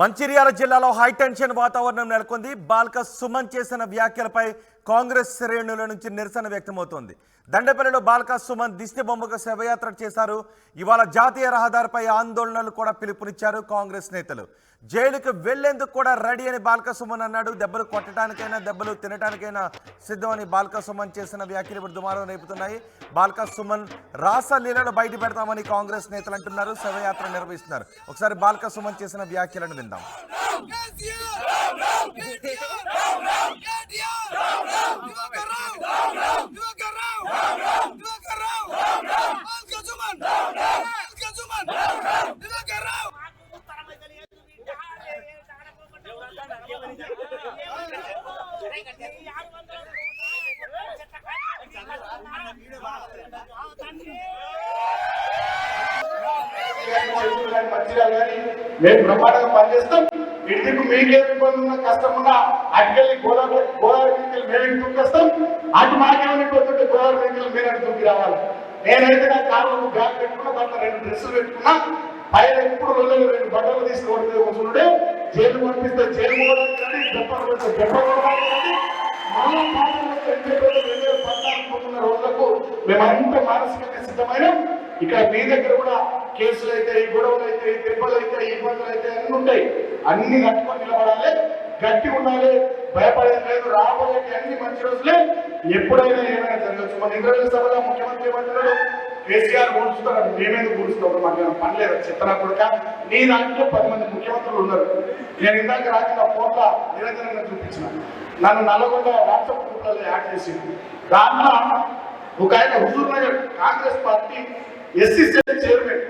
మంచిర్యాల జిల్లాలో హైటెన్షన్ వాతావరణం నెలకొంది. బాల్క సుమన్ చేసిన వ్యాఖ్యలపై కాంగ్రెస్ శ్రేణుల నుంచి నిరసన వ్యక్తమవుతోంది దండపల్లిలో బాల్క సుమన్ దిష్టి బొమ్మకు శవయాత్ర చేశారు ఇవాళ జాతీయ రహదారిపై ఆందోళనలు కూడా పిలుపునిచ్చారు కాంగ్రెస్ నేతలు జైలుకు వెళ్ళేందుకు కూడా రెడీ అని బాల్క సుమన్ అన్నాడు దెబ్బలు కొట్టడానికైనా దెబ్బలు తినడానికైనా సిద్ధమని బాల్క సుమన్ చేసిన వ్యాఖ్యలు ఇప్పుడు దుమారం రేపుతున్నాయి బాల్క సుమన్ రాసలీలలో బయట పెడతామని కాంగ్రెస్ నేతలు అంటున్నారు శవయాత్ర నిర్వహిస్తున్నారు ఒకసారి బాల్క సుమన్ చేసిన వ్యాఖ్యలను విందాం మేము బ్రహ్మాండంగా పనిచేస్తాం ఇంటికి మీకేం ఇబ్బంది ఉన్నా కష్టం ఉన్నా అటుకెళ్ళి గోదావరి గోదావరి నుంచి మేము ఇంటికి దుక్కేస్తాం అటు మాకేమైనా ఇబ్బంది ఉంటే గోదావరి నుంచి మీరు అటు దుక్కి రావాలి. నేనైతే నా కాళ్ళకు బ్యాగ్ పెట్టుకున్నా దాంట్లో రెండు డ్రెస్సులు పెట్టుకున్నా పైన ఎప్పుడు రోజులు రెండు బట్టలు తీసుకుంటే కూర్చుంటే జైలు పంపిస్తే జైలు పోవడానికి కానీ దెబ్బలు పెడితే దెబ్బ కొడడానికి రెండు వేల పద్నాలుగు రోజులకు మేమంతా మానసికంగా సిద్ధమైన. ఇక్కడ మీ దగ్గర కూడా కేసులు అయితే ఈ గొడవలు అయితే ఈ దెబ్బలు అయితే ఈ ఇబ్బందులు అయితే అన్ని ఉంటాయి. అన్ని కట్టుకొని నిలబడాలి. గట్టి ఉండాలి. భయపడేది లేదు. రాబోయే అన్ని మంచి రోజులే. ఎప్పుడైనా ఏమైనా జరగచ్చు. మన ఇంద్రవేల సభలో ముఖ్యమంత్రి ఏమంటున్నాడు? కేసీఆర్ కూర్చుతాడు మేమేందుకు కూర్చుతాడు మాకు ఏమైనా పని లేదు? కొడుక? నీ దాంట్లో పది మంది ముఖ్యమంత్రులు ఉన్నారు. నేను ఇందాక రాసిన ఫోన్లో నిరంతరంగా చూపించిన. నన్ను నల్లగొండ వాట్సాప్ గ్రూప్లలో యాడ్ చేసి దాంట్లో ఒక ఆయన Huzur Nagar Congress party SC cell chairman.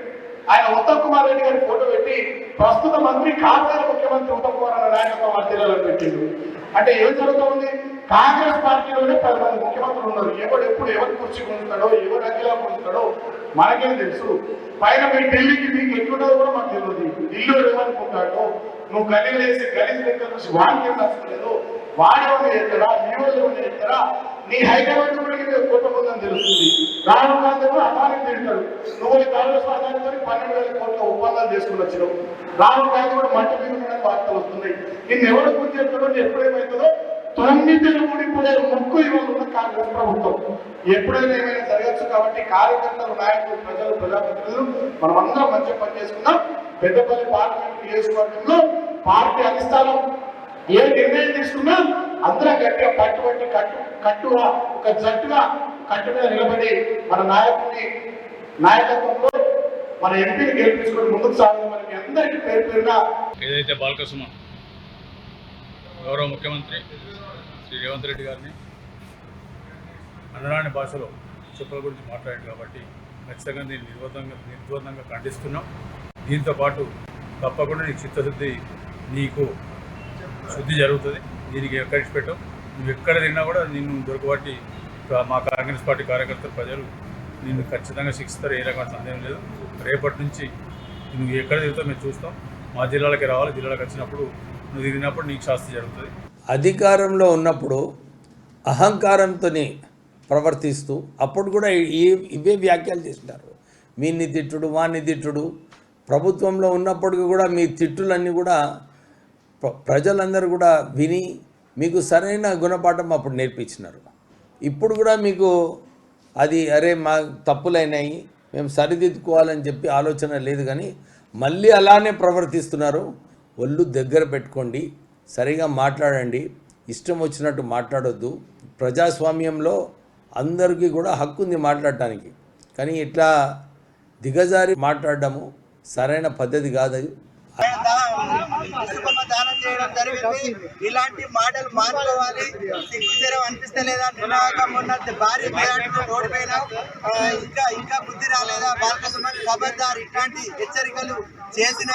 ఆయన ఉత్తమ్ కుమార్ రెడ్డి గారి ఫోటో పెట్టి ప్రస్తుత మంత్రి కాంగ్రెస్ ముఖ్యమంత్రి ఉత్తమ్ కుమార్ అన్న నాయకత్వం ఆ పెట్టిండు. అంటే ఏం జరుగుతుంది? కాంగ్రెస్ పార్టీలోనే పది మంది ముఖ్యమంత్రులు ఉన్నారు. ఎవడు ఎప్పుడు ఎవరు కుర్చీ పొందుతాడో ఎవరు అఖిలా పొందుతాడో మనకేం తెలుసు. పైన మీ ఢిల్లీకి మీకు ఎట్లుండదో కూడా మాకు తెలియదు. ఢిల్లీలో ఏమనుకుంటాడో నువ్వు గలీలు వేసి గలీజ్ లెక్క చూసి వాడికి ఏం నచ్చలేదు వాడేవాళ్ళు చేస్తారా నీ వాళ్ళు నీ హైకమాండ్ కూడా నీకు కుటుంబం తెలుస్తుంది. రాహుల్ గాంధీ కూడా అదాని తింటాడు నువ్వు ఈ కాంగ్రెస్ ఆదాయంతో పన్నెండు వేల కోట్ల ఒప్పందాలు చేసుకుని వచ్చినావు. రాహుల్ గాంధీ కూడా మంట మీద వార్తలు వస్తున్నాయి. నిన్ను ఎవరు గుర్తు చేస్తాడో ఎప్పుడేమవుతుందో తొమ్మిదిలు ఊడిపోయే ముక్కు ఇవాళ ఉన్న కాంగ్రెస్ ప్రభుత్వం. ఎప్పుడైనా ఏమైనా జరగచ్చు కాబట్టి కార్యకర్తలు నాయకులు ప్రజలు ప్రజాప్రతినిధులు మనం అందరం మంచిగా పనిచేసుకుందాం. పెద్దపల్లి పార్లమెంట్ నియోజకవర్గంలో పార్టీ అధిష్టానం ఏ నిర్ణయం తీసుకున్నా అందరం గట్టిగా పట్టుబట్టి కట్టు కట్టుగా ఒక జట్టుగా కట్టు మీద నిలబడి మన నాయకుడిని నాయకత్వంలో మన ఎంపీని గెలిపించుకొని ముందుకు సాగుతాం మీ అందరికీ పేరు పేరుగా ఏదైతే బాలకృష్ణ గౌరవ ముఖ్యమంత్రి శ్రీ రేవంత్ రెడ్డి గారిని అనరాని భాషలో చెప్పుల గురించి మాట్లాడాడు కాబట్టి ఖచ్చితంగా దీన్ని నిర్వధంగా నిర్ద్వందంగా ఖండిస్తున్నాం. దీంతో పాటు తప్పకుండా నీ చిత్తశుద్ధి నీకు శుద్ధి జరుగుతుంది. దీనికి ఎక్కడికి పెట్టావు నువ్వు ఎక్కడ తిన్నా కూడా నిన్ను దొరకబట్టి మా కాంగ్రెస్ పార్టీ కార్యకర్తలు ప్రజలు నిన్ను ఖచ్చితంగా శిక్షిస్తారు ఏ రకమైన సందేహం లేదు. రేపటి నుంచి నువ్వు ఎక్కడ తిరుగుతావు మేము చూస్తాం. మా జిల్లాలకి రావాలి జిల్లాలకు వచ్చినప్పుడు నువ్వు తిరిగినప్పుడు నీకు శాస్తి జరుగుతుంది. అధికారంలో ఉన్నప్పుడు అహంకారంతో ప్రవర్తిస్తూ అప్పుడు కూడా ఈ ఇవే వ్యాఖ్యలు చేసినారు. మీని తిట్టుడు వాణ్ణి తిట్టుడు. ప్రభుత్వంలో ఉన్నప్పటికీ కూడా మీ తిట్టులన్నీ కూడా ప్రజలందరూ కూడా విని మీకు సరైన గుణపాఠం అప్పుడు నేర్పించినారు. ఇప్పుడు కూడా మీకు అది అరే మా తప్పులైనాయి మేము సరిదిద్దుకోవాలని చెప్పి ఆలోచన లేదు కానీ మళ్ళీ అలానే ప్రవర్తిస్తున్నారు. ఒళ్ళు దగ్గర పెట్టుకోండి సరిగా మాట్లాడండి ఇష్టం వచ్చినట్టు మాట్లాడొద్దు. ప్రజాస్వామ్యంలో అందరికీ కూడా హక్కు ఉంది మాట్లాడటానికి. కానీ ఇట్లా దిగజారి మాట్లాడడము సరైన పద్ధతి కాదు. అది దానం చేయడం జరిగింది. ఇలాంటి మాటలు మానుకోవాలి సిగ్గుచరం అనిపిస్తలేదా? నినాకం మొన్న భారీ మేరాటతో రోడ్డు పైన ఇంకా ఇంకా బుద్ధి రాలేదా? బాలకృష్ణ ఖబర్దార్ ఇట్లాంటి హెచ్చరికలు చేసిన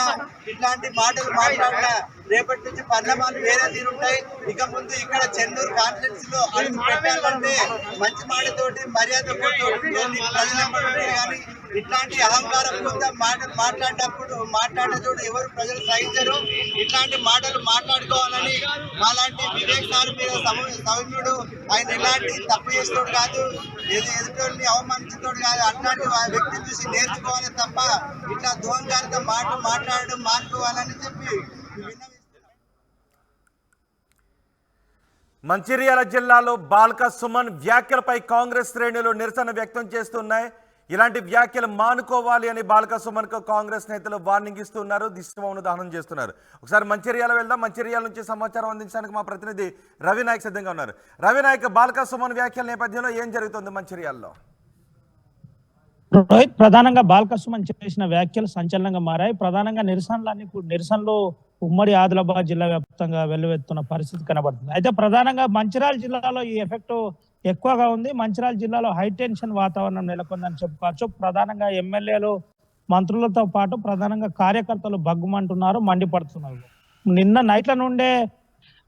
ఇట్లాంటి మాటలు మాట్లాడిన రేపటి నుంచి పర్లమాలు వేరే తీరుంటాయి. ఇక ముందు ఇక్కడ చెన్నూరు కాన్ఫరెన్స్లో అడుగు పెట్టాలంటే మంచి మాటతోటి మర్యాద కానీ ఇట్లాంటి అహంకారం కొంత మాటలు మాట్లాడేటప్పుడు మాట్లాడిన ఎవరు ప్రజలు సహించరు. ఇట్లాంటి మాటలు మాట్లాడుకోవాలని మాలాంటి వివేక్ సార్ మీద సమ- సౌమ్యుడు ఆయన ఎలాంటి తప్పు చేసినోడు కాదు. ఏది ఎదుటోడిని అవమానించినోడు కాదు. అట్లాంటి వ్యక్తిని చూసి నేర్చుకోవాలి తప్ప ఇట్లా దోంగారితో మాట మాట్లాడడం మానుకోవాలని చెప్పి విన్న మంచిర్యాల జిల్లాలో బాల్క సుమన్ వ్యాఖ్యలపై కాంగ్రెస్ శ్రేణులు నిరసన వ్యక్తం చేస్తున్నాయి. ఇలాంటి వ్యాఖ్యలు మానుకోవాలి అని బాలక సుమన్కు కాంగ్రెస్ నేతలు వార్నింగ్ ఇస్తున్నారు. దిష్టమౌను దహనం చేస్తున్నారు. ఒకసారి మంచిర్యాల వెళ్దాం. మంచిర్యాల నుంచి సమాచారం అందించడానికి మా ప్రతినిధి రవినాయక్ సిద్ధంగా ఉన్నారు. రవి బాలక సుమన్ వ్యాఖ్యల నేపథ్యంలో ఏం జరుగుతుంది మంచిర్యాలలో? రోహిత్ ప్రధానంగా బాలకృష్ణ చేసిన వ్యాఖ్యలు సంచలనంగా మారాయి. ప్రధానంగా నిరసనలన్నీ కూ- నిరసనలు ఉమ్మడి ఆదిలాబాద్ జిల్లా వ్యాప్తంగా వెల్లువెత్తున్న పరిస్థితి కనబడుతుంది. అయితే ప్రధానంగా మంచిర్యాల జిల్లాలో ఈ ఎఫెక్ట్ ఎక్కువగా ఉంది. మంచిర్యాల జిల్లాలో హై టెన్షన్ వాతావరణం నెలకొందని చెప్పుకోవచ్చు. ప్రధానంగా ఎమ్మెల్యేలు మంత్రులతో పాటు ప్రధానంగా కార్యకర్తలు బగ్గుమంటున్నారు మండిపడుతున్నారు. నిన్న నైట్ల నుండే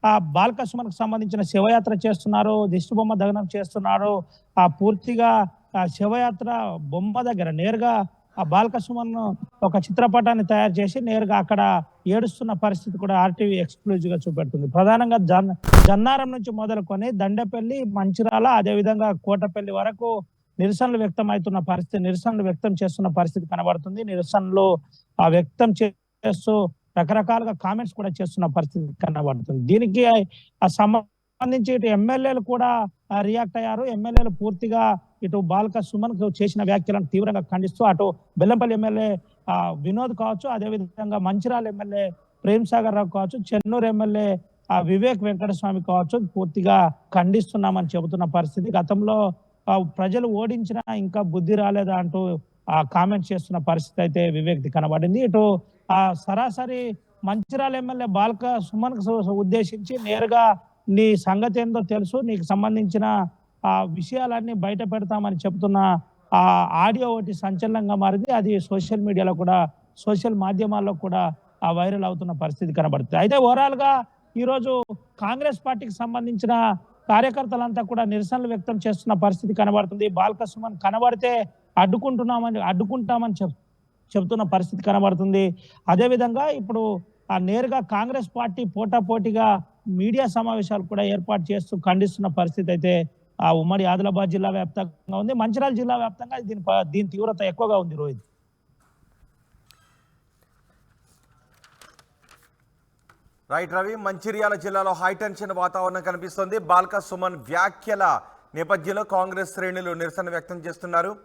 ఆ బాలకృష్ణకు సంబంధించిన శివయాత్ర చేస్తున్నారు దిష్టిబొమ్మ దహనం చేస్తున్నారు. ఆ పూర్తిగా ఆ శివయాత్ర బొమ్మ దగ్గర నేరుగా ఆ బాలకృష్ణ ఒక చిత్రపటాన్ని తయారు చేసి నేరుగా అక్కడ ఏడుస్తున్న పరిస్థితి కూడా ఆర్టీవీ ఎక్స్క్లూజివ్గా చూపెడుతుంది. ప్రధానంగా జన్ జన్నారం నుంచి మొదలుకొని దండపల్లి మంచిరాల అదేవిధంగా కోటపల్లి వరకు నిరసనలు వ్యక్తం అవుతున్న పరిస్థితి నిరసనలు వ్యక్తం చేస్తున్న పరిస్థితి కనబడుతుంది. నిరసనలు ఆ వ్యక్తం చేస్తూ రకరకాలుగా కామెంట్స్ కూడా చేస్తున్న పరిస్థితి కనబడుతుంది. దీనికి ఆ సమ సంబంధించి ఇటు ఎమ్మెల్యేలు కూడా రియాక్ట్ అయ్యారు. ఎమ్మెల్యేలు పూర్తిగా ఇటు బాలక సుమన్ చేసిన వ్యాఖ్యలను తీవ్రంగా ఖండిస్తూ అటు బెల్లంపల్లి ఎమ్మెల్యే వినోద్ కావచ్చు అదేవిధంగా మంచిరాల ఎమ్మెల్యే ప్రేమ్ సాగర్ రావు కావచ్చు చెన్నూరు ఎమ్మెల్యే వివేక్ వెంకటస్వామి కావచ్చు పూర్తిగా ఖండిస్తున్నామని చెబుతున్న పరిస్థితి. గతంలో ప్రజలు ఓడించినా ఇంకా బుద్ధి రాలేదా అంటూ కామెంట్ చేస్తున్న పరిస్థితి అయితే వివేక్ కనబడింది. ఇటు ఆ సరాసరి మంచిరాల ఎమ్మెల్యే బాల్క సుమన్ ఉద్దేశించి నేరుగా నీ సంగతి ఏందో తెలుసు నీకు సంబంధించిన ఆ విషయాలన్నీ బయట పెడతామని చెప్తున్న ఆ ఆడియో ఒకటి సంచలనంగా మారింది. అది సోషల్ మీడియాలో కూడా సోషల్ మాధ్యమాల్లో కూడా ఆ వైరల్ అవుతున్న పరిస్థితి కనబడుతుంది. అయితే ఓవరాల్గా కాంగ్రెస్ పార్టీకి సంబంధించిన కార్యకర్తలంతా కూడా నిరసనలు వ్యక్తం చేస్తున్న పరిస్థితి కనబడుతుంది. బాల్క సుమన్ కనబడితే అడ్డుకుంటున్నామని అడ్డుకుంటామని చెప్ చెబుతున్న పరిస్థితి కనబడుతుంది. అదేవిధంగా ఇప్పుడు ఆ నేరుగా కాంగ్రెస్ పార్టీ పోటాపోటీగా మీడియా సమావేశాలు కూడా ఏర్పాటు చేస్తూ ఖండిస్తున్న పరిస్థితి అయితే ఆ ఉమ్మడి ఆదిలాబాద్ జిల్లా వ్యాప్తంగా ఉంది. మంచిర్యాల జిల్లా వ్యాప్తంగా దీని ప- దీని తీవ్రత ఎక్కువగా ఉంది రోహిత్. రైట్ రవి మంచిర్యాల జిల్లాలో హైటెన్షన్ వాతావరణం కనిపిస్తుంది. బాల్క సుమన్ వ్యాఖ్యల నేపథ్యంలో కాంగ్రెస్ శ్రేణులు నిరసన వ్యక్తం చేస్తున్నారు.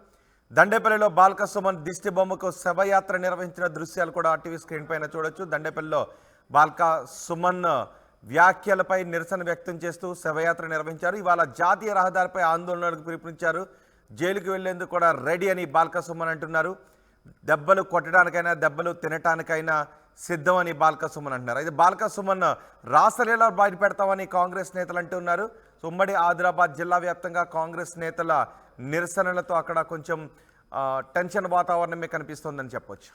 దండేపల్లిలో బాల్క సుమన్ దిష్టి బొమ్మకు శవయాత్ర నిర్వహించిన దృశ్యాలు కూడా టీవీ స్క్రీన్ పైన చూడొచ్చు. దండేపల్లిలో బాల్క సుమన్ వ్యాఖ్యలపై నిరసన వ్యక్తం చేస్తూ శవయాత్ర నిర్వహించారు. ఇవాళ జాతీయ రహదారిపై ఆందోళనలకు పిలుపునిచ్చారు. జైలుకు వెళ్ళేందుకు కూడా రెడీ అని బాల్క సుమన్ అంటున్నారు. దెబ్బలు కొట్టడానికైనా దెబ్బలు తినటానికైనా సిద్ధమని బాల్క సుమన్ అంటున్నారు. అయితే బాల్క సుమన్ రాసలీలా బయట పెడతామని కాంగ్రెస్ నేతలు అంటున్నారు. ఉమ్మడి ఆదిలాబాద్ జిల్లా వ్యాప్తంగా కాంగ్రెస్ నేతల నిరసనలతో అక్కడ కొంచెం టెన్షన్ వాతావరణమే కనిపిస్తోందని చెప్పొచ్చు.